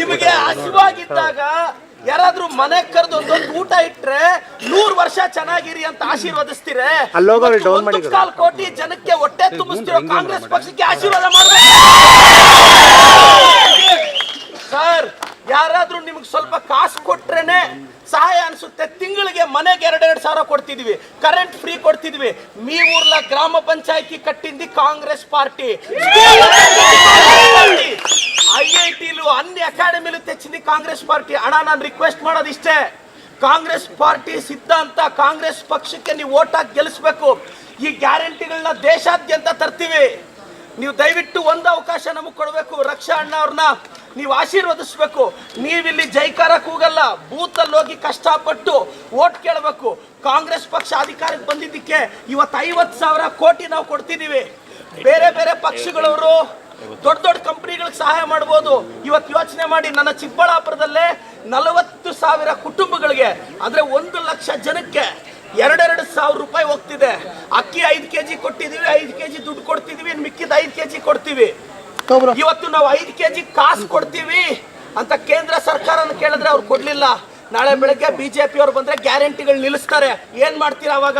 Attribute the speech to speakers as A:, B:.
A: ನಿಮಗೆ ಹಸಿವಾಗಿದ್ದಾಗ ಯಾರಾದ್ರೂ ಮನೆ ಕರೆದು ಒಂದೊಂದು ಊಟ ಇಟ್ರೆ ನೂರ್ ವರ್ಷ ಚೆನ್ನಾಗಿರಿ ಅಂತ ಆಶೀರ್ವದಿಸ್ತೀರೆ. ಕಾಲ್ ಕೋಟಿ ಜನಕ್ಕೆ ಹೊಟ್ಟೆ ತುಂಬಿಸ್ತಿರೋ ಕಾಂಗ್ರೆಸ್ ಪಕ್ಷಕ್ಕೆ ಆಶೀರ್ವಾದ ಮಾಡ್ಬೇಕು. ಸರ್ ಯಾರಾದ್ರೂ ನಿಮ್ಗೆ ಸ್ವಲ್ಪ ಕಾಸು ಕೊಟ್ರೇನೆ ಸಹಾಯ ಅನ್ಸುತ್ತೆ. ತಿಂಗಳಿಗೆ ಮನೆಗೆ ಎರಡೆರಡು ಸಾವಿರ ಕೊಡ್ತಿದ್ವಿ. ಕರೆಂಟ್ ಫ್ರೀ ಕೊಡ್ತಿದ್ವಿ. ನೀವು ಗ್ರಾಮ ಪಂಚಾಯತಿ ಕಟ್ಟಿಂದಿ ಕಾಂಗ್ರೆಸ್ ಪಾರ್ಟಿ. ಹೆಚ್ಚಿನ ಕಾಂಗ್ರೆಸ್ ಪಾರ್ಟಿ ಹಣ ನಾನು ರಿಕ್ವೆಸ್ಟ್ ಮಾಡೋದಿಷ್ಟೇ ಕಾಂಗ್ರೆಸ್ ಪಾರ್ಟಿ ಸಿದ್ಧಾಂತ ಕಾಂಗ್ರೆಸ್ ಪಕ್ಷಕ್ಕೆ ನೀವು ಓಟ್ ಹಾಕಿ ಗೆಲ್ಲಿಸ್ಬೇಕು. ಈ ಗ್ಯಾರಂಟಿಗಳನ್ನ ದೇಶಾದ್ಯಂತ ತರ್ತೀವಿ. ನೀವು ದಯವಿಟ್ಟು ಒಂದು ಅವಕಾಶ ನಮಗೆ ಕೊಡಬೇಕು. ರಕ್ಷಾ ಅಣ್ಣ ಅವ್ರನ್ನ ನೀವು ಆಶೀರ್ವದಿಸ್ಬೇಕು. ನೀವಿಲ್ಲಿ ಜೈಕಾರ ಕೂಗಲ್ಲ, ಬೂತಲ್ಲಿ ಹೋಗಿ ಕಷ್ಟಪಟ್ಟು ಓಟ್ ಕೇಳಬೇಕು. ಕಾಂಗ್ರೆಸ್ ಪಕ್ಷ ಅಧಿಕಾರಕ್ಕೆ ಬಂದಿದ್ದಕ್ಕೆ ಇವತ್ತು ಐವತ್ತು ಸಾವಿರ ಕೋಟಿ ನಾವು ಕೊಡ್ತಿದ್ದೀವಿ. ಬೇರೆ ಬೇರೆ ಪಕ್ಷಗಳವರು ದೊಡ್ಡ ದೊಡ್ಡ ಕಂಪ್ನಿಗಳಿಗೆ ಸಹಾಯ ಮಾಡ್ಬೋದು. ಇವತ್ತು ಯೋಚನೆ ಮಾಡಿ ನನ್ನ ಚಿಕ್ಕಬಳ್ಳಾಪುರದಲ್ಲೇ ನಲವತ್ತು ಸಾವಿರ ಕುಟುಂಬಗಳಿಗೆ ಅಂದ್ರೆ ಒಂದು ಲಕ್ಷ ಜನಕ್ಕೆ ಎರಡೆರಡು ಸಾವಿರ ರೂಪಾಯಿ ಹೋಗ್ತಿದೆ. ಅಕ್ಕಿ ಐದು ಕೆಜಿ ಕೊಟ್ಟಿದೀವಿ ಐದು ಕೆಜಿ ದುಡ್ಡು ಕೊಡ್ತಿದೀವಿ ಮಿಕ್ಕಿದ ಐದು ಕೆಜಿ ಕೊಡ್ತೀವಿ. ಇವತ್ತು ನಾವು ಐದು ಕೆ ಜಿ ಕಾಸು ಕೊಡ್ತೀವಿ ಅಂತ ಕೇಂದ್ರ ಸರ್ಕಾರನ ಕೇಳಿದ್ರೆ ಅವ್ರು ಕೊಡ್ಲಿಲ್ಲ. ನಾಳೆ ಬೆಳಗ್ಗೆ ಬಿಜೆಪಿ ಅವ್ರು ಬಂದ್ರೆ ಗ್ಯಾರಂಟಿಗಳು ನಿಲ್ಲಿಸ್ತಾರೆ. ಏನ್ ಮಾಡ್ತೀರಾ ಅವಾಗ?